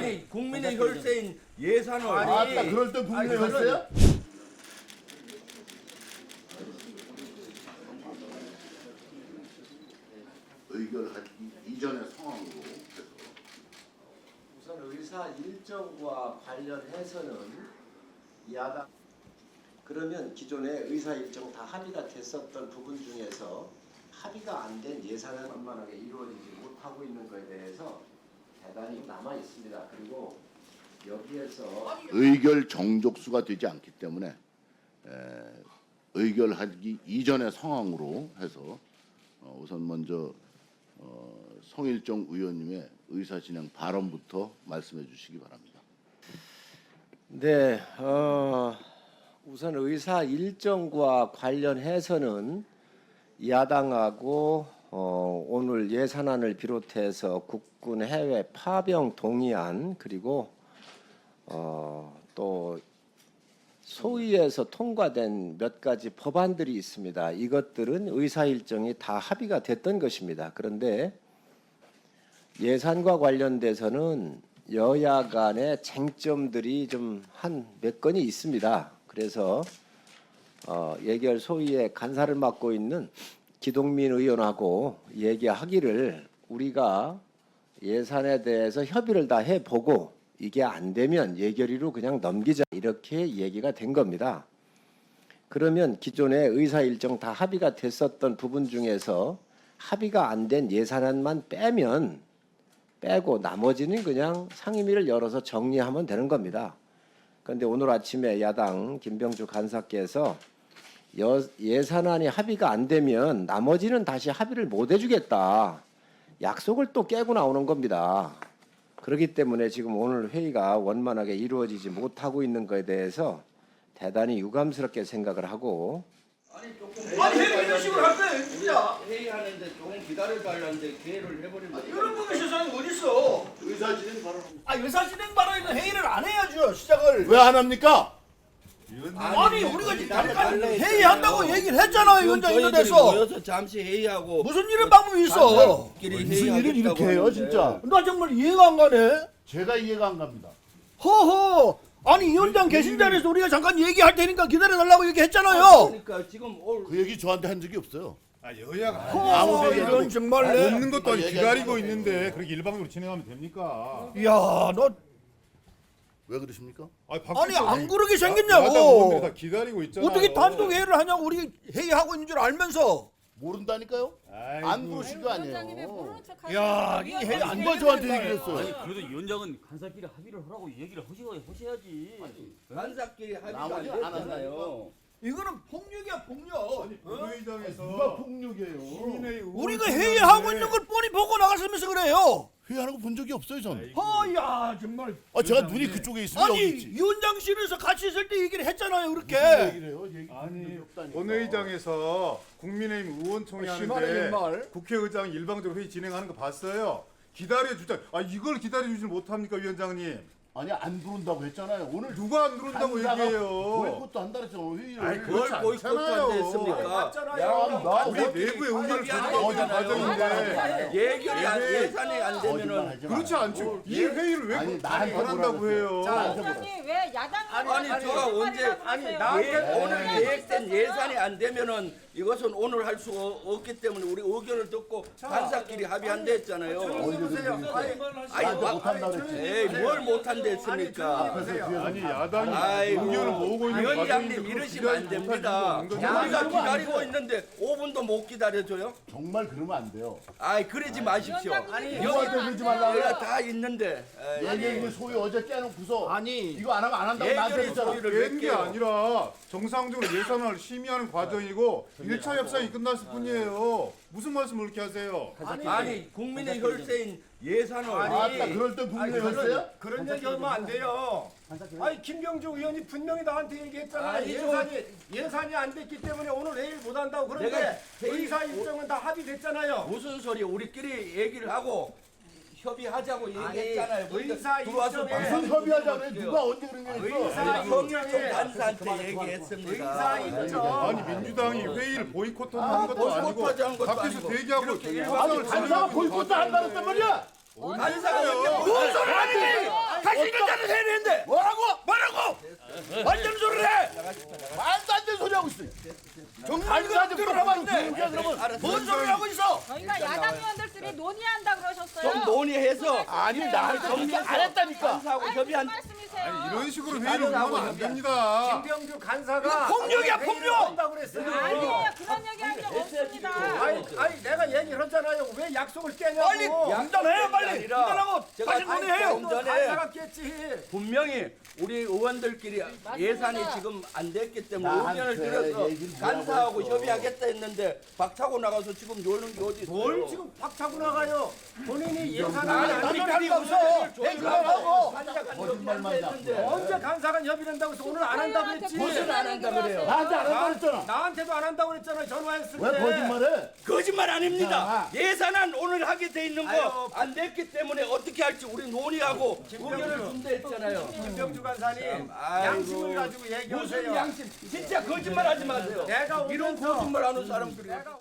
아니 국민의 혈세인 예산을 아따 그럴 땐 국민의 아니, 혈세야? 의결하기 이전의 상황으로 해서 우선 의사 일정과 관련해서는 야당 그러면 기존에 의사 일정 다 합의가 됐었던 부분 중에서 합의가 안 된 예산은 원만하게 이루어지지 못하고 있는 것에 대해서 대단히 남아 있습니다. 그리고 여기에서 의결 정족수가 되지 않기 때문에 에, 의결하기 이전의 상황으로 해서 어, 우선 먼저 어, 송일정 의원님의 의사진행 발언부터 말씀해 주시기 바랍니다. 네, 어, 우선 의사 일정과 관련해서는 야당하고 어, 오늘 예산안을 비롯해서 국군 해외 파병 동의안 그리고 어, 또 소위에서 통과된 몇 가지 법안들이 있습니다. 이것들은 의사 일정이 다 합의가 됐던 것입니다. 그런데 예산과 관련돼서는 여야 간의 쟁점들이 좀 한 몇 건이 있습니다. 그래서 어, 예결 소위의 간사를 맡고 있는 기동민 의원하고 얘기하기를 우리가 예산에 대해서 협의를 다 해보고 이게 안 되면 예결위로 그냥 넘기자 이렇게 얘기가 된 겁니다. 그러면 기존에 의사 일정 다 합의가 됐었던 부분 중에서 합의가 안 된 예산안만 빼면 빼고 나머지는 그냥 상임위를 열어서 정리하면 되는 겁니다. 그런데 오늘 아침에 야당 김병주 간사께서 여, 예산안이 합의가 안 되면 나머지는 다시 합의를 못 해주겠다. 약속을 또 깨고 나오는 겁니다. 그렇기 때문에 지금 오늘 회의가 원만하게 이루어지지 못하고 있는 것에 대해서 대단히 유감스럽게 생각을 하고 아니 왜 이런 식으로 할 거예요 진짜 회의하는데 조금 기다려 달라는데 기회를 해버리면 이런 분이 세상에 어딨어 의사진행 발언 아 의사 진행 발언에는 회의를 안 해야죠 시작을 왜 안 합니까? 아니 우리가 잠깐 회의한다고 얘기를 했잖아요 위원장 이런 저희들이 데서 모여서 잠시 회의하고 무슨 이런 방법이 있어 간사끼리 무슨 일을 이렇게 해요 진짜? 나 정말 이해가 안 가네 제가 이해가 안 갑니다. 허허 아니 위원장 계신 자리에서 우리가 잠깐 얘기할 테니까 기다려달라고. 얘기했잖아요 그러니까 지금 올 그 얘기 저한테 한 적이 없어요. 아 여야가 허 아무 얘기 안 이런. 정말 아, 내 없는 것도 아니 얘기 기다리고 안 있는데 그렇게 일방적으로 진행하면 됩니까? 이야 너 왜 그러십니까? 아니, 아니 안 그러게 야당 생겼냐고 의원들이 다 기다리고 있잖아요. 어떻게 단독 회의를 하냐고 우리 회의하고 있는 줄 알면서 모른다니까요? 아이고. 안 그러신 거 아니에요. 야, 이 회의 안 누가 저한테 얘기를 했어요? 아니 그래도 위원장은 간사끼리 합의를 하라고 얘기를 하셔 하셔야지. 간사끼리 합의가 안 나머지는 안 됐잖아요. 이거는 폭력이야 폭력 어? 본회의장에서 누가 폭력이에요? 우리가 회의하고 있는 걸 뻔히 보고 나갔으면서 그래요. 회의하는 거 본 적이 없어요 저는. 허야 정말. 아 제가 눈이 그쪽에 있으면 여기 아니 있지. 위원장실에서 같이 있을 때 얘기를 했잖아요 무슨 그렇게. 얘기를 해요? 얘기 아니 없다니까. 본회의장에서 국민의힘 의원총회 심하네, 하는데 정말. 국회의장 일방적으로 회의 진행하는 거 봤어요. 기다려 주자. 아 이걸 기다려 주질 못합니까 위원장님? 아니 안 들어온다고 했잖아요. 오늘 누가 안 들어온다고 간사가 얘기해요. 보이콧도 한다 그랬잖아요. 회의를. 아니, 그걸 그렇지 보이콧도 않잖아요. 안 됐습니까? 맞잖아요. 야, 나 우리 내부의 의견을 가지고 어제 됐잖아요. 과정인데 예결이 안, 네. 예산이 안 거짓말 되면은 하지 마. 그렇지 않죠. 이 회의를 왜 아니, 안 나한테 한다고 뭐라 해요? 그랬어요. 위원장님 왜 야당 아니, 제가 언제 아니 예, 오늘 계획된 예산이 안 되면은 이것은 오늘 할 수가 없기 때문에 우리 의견을 듣고 간사끼리 합의한다 했잖아요. 아니, 못한다 그랬지. 에이, 뭘 못한다 했습니까? 앞에서 뒤에서 아니 야당이 아이고, 의견을 모으고 있는 과정인데 위원장님 그걸 이러시면 안 기다리지 됩니다. 우리가. 기다리고 있는데 5분도 못 기다려줘요? 정말 그러면 안 돼요. 아이, 그러지 마십시오. 누구한테 그러지 말라고 여기가 그래? 다 있는데. 에이, 예결위 소위 어제 깨놓고서 아니, 이거 안 하면 안 한다고 나한테 예결위 그랬잖아. 소위를 몇게 개요? 아니라 정상적으로 예산을 심의하는 과정이고 1차 협상이 끝났을 뿐이에요. 무슨 말씀을 그렇게 하세요? 아니, 국민의 혈세인 예산을 아따 그럴 땐 국민의 혈세야? 그런 얘기 하면 안 돼요. 아니 김병주 의원이 분명히 나한테 얘기했잖아. 아니, 예산이 예산이 안 됐기 때문에 오늘 회의를 못 한다고 그런데 의사 일정은 다 합의됐잖아요. 무슨 소리야? 우리끼리 얘기를 하고 협의하자고 얘기했잖아요. 근데 의사 들어와서 일정에 무슨 협의하자 그래? 누가 언제 그런 게 있어? 의사 성일종 일정에 간사한테 의사 얘기했습니다. 일정 아니 민주당이 회의를 보이콧하는 아, 것도 아니고 보이콧하지 않은 것도 밖에서 아니고. 대기하고 이렇게 아니 간사가 보이콧도 한다 그랬단 말이야. 간사가 무슨 소리 하니? 다시 이런 자를 해야 되는데 뭐라고? 뭐라고? 완전 소리를 해! 말도 안 되는 소리 하고 있어. 정말이가 들어봤는데 뭔 소리를 하고 있어? 저희가 야당 의원들끼리 논의한다 논의해서 아니 나한테 정리 안 했다니까. 간사하고 아니, 협의한 말씀이세요? 이런 식으로 회의를 운영하면 안 됩니다. 김병주 간사가 폭력이야, 회의를 폭력! 한다고 그랬어요. 아니에요. 그런 얘기 한 적 없습니다. 아니, 아니 내가 얘기를 했잖아요. 왜 약속을 깨냐고. 빨리 양단해요 빨리 양단하고 제가 다시 논의해요 좀 전에 간사가 깼지. 분명히 우리 의원들끼리 예산이 지금 안 됐기 때문에 의견을 들어서 간사하고 협의하겠다 했는데 박차고 나가서 지금 요는 게 어디 있어요? 뭘 지금 박차고 나가요? 본인이 아니, 거 없어. 간사가 협의한다 했는데 언제 간사가 협의를 한다고 해서 오늘 안 한다고 했지. 무슨 안 한다 그래요? 나한테 안 한다고 했잖아. 나한테도 안 한다고 그랬잖아. 전화했을 때. 왜 거짓말해? 거짓말 아닙니다. 예산안 오늘 하게 돼 있는 아유, 거안 됐기 때문에 어떻게 할지 우리 논의하고 의견을 준다 했잖아요. 김병주 간사님. 양심을 가지고 얘기하세요. 무슨 양심? 진짜 거짓말 하지 마세요. 내가 이런 거짓말 하는 사람들이 내가